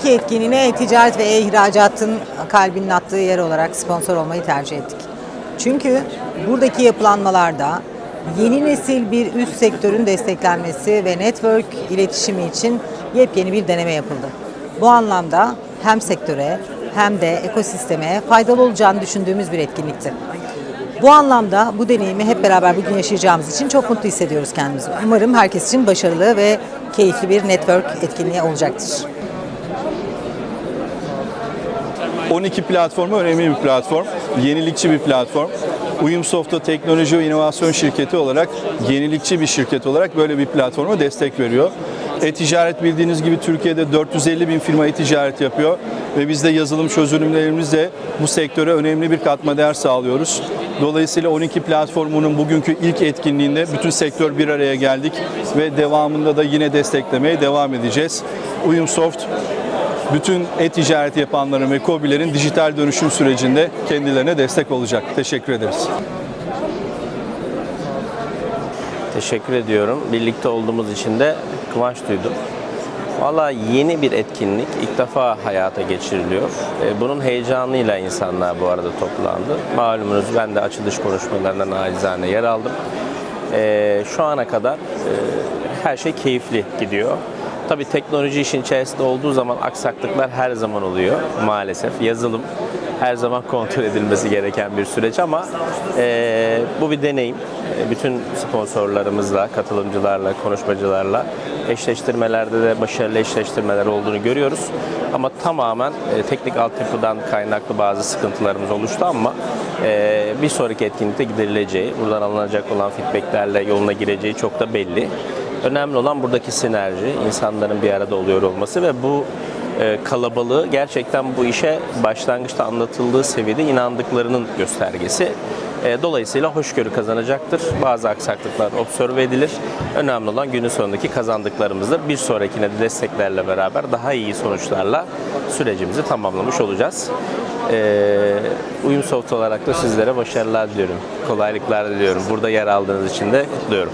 iki etkinliğine e-ticaret ve e-ihracatın kalbinin attığı yer olarak sponsor olmayı tercih ettik. Çünkü buradaki yapılanmalarda yeni nesil bir üst sektörün desteklenmesi ve network iletişimi için yepyeni bir deneme yapıldı. Bu anlamda hem sektöre hem de ekosisteme faydalı olacağını düşündüğümüz bir etkinlikti. Bu anlamda bu deneyimi hep beraber bugün yaşayacağımız için çok mutlu hissediyoruz kendimizi. Umarım herkes için başarılı ve keyifli bir network etkinliği olacaktır. 12 platformu önemli bir platform, yenilikçi bir platform. Uyumsoft'ta teknoloji ve inovasyon şirketi olarak, yenilikçi bir şirket olarak böyle bir platforma destek veriyor. E-ticaret bildiğiniz gibi Türkiye'de 450 bin firma e-ticaret yapıyor ve biz de yazılım çözümlerimizle bu sektöre önemli bir katma değer sağlıyoruz. Dolayısıyla 12 platformunun bugünkü ilk etkinliğinde bütün sektör bir araya geldik ve devamında da yine desteklemeye devam edeceğiz. Uyumsoft bütün e-ticaret yapanların ve KOBİ'lerin dijital dönüşüm sürecinde kendilerine destek olacak. Teşekkür ederiz. Teşekkür ediyorum. Birlikte olduğumuz için de kıvanç duydum. Valla yeni bir etkinlik ilk defa hayata geçiriliyor. E, Bunun heyecanıyla insanlar bu arada toplandı. Malumunuz ben de açılış konuşmalarında nacizane yer aldım. E, Şu ana kadar e, her şey keyifli gidiyor. Tabii teknoloji işin içerisinde olduğu zaman aksaklıklar her zaman oluyor maalesef. Yazılım her zaman kontrol edilmesi gereken bir süreç ama e, bu bir deneyim. E, bütün sponsorlarımızla, katılımcılarla, konuşmacılarla eşleştirmelerde de başarılı eşleştirmeler olduğunu görüyoruz. Ama tamamen e, teknik altyapıdan kaynaklı bazı sıkıntılarımız oluştu ama e, bir sonraki etkinlikte giderileceği, buradan alınacak olan feedbacklerle yoluna gireceği çok da belli. Önemli olan buradaki sinerji, insanların bir arada oluyor olması ve bu e, kalabalığı gerçekten bu işe başlangıçta anlatıldığı seviyede inandıklarının göstergesi. E, Dolayısıyla hoşgörü kazanacaktır. Bazı aksaklıklar observe edilir. Önemli olan günün sonundaki kazandıklarımızdır. Bir sonrakine de desteklerle beraber daha iyi sonuçlarla sürecimizi tamamlamış olacağız. E, Uyumsoft olarak da sizlere başarılar diliyorum. Kolaylıklar diliyorum. Burada yer aldığınız için de kutluyorum.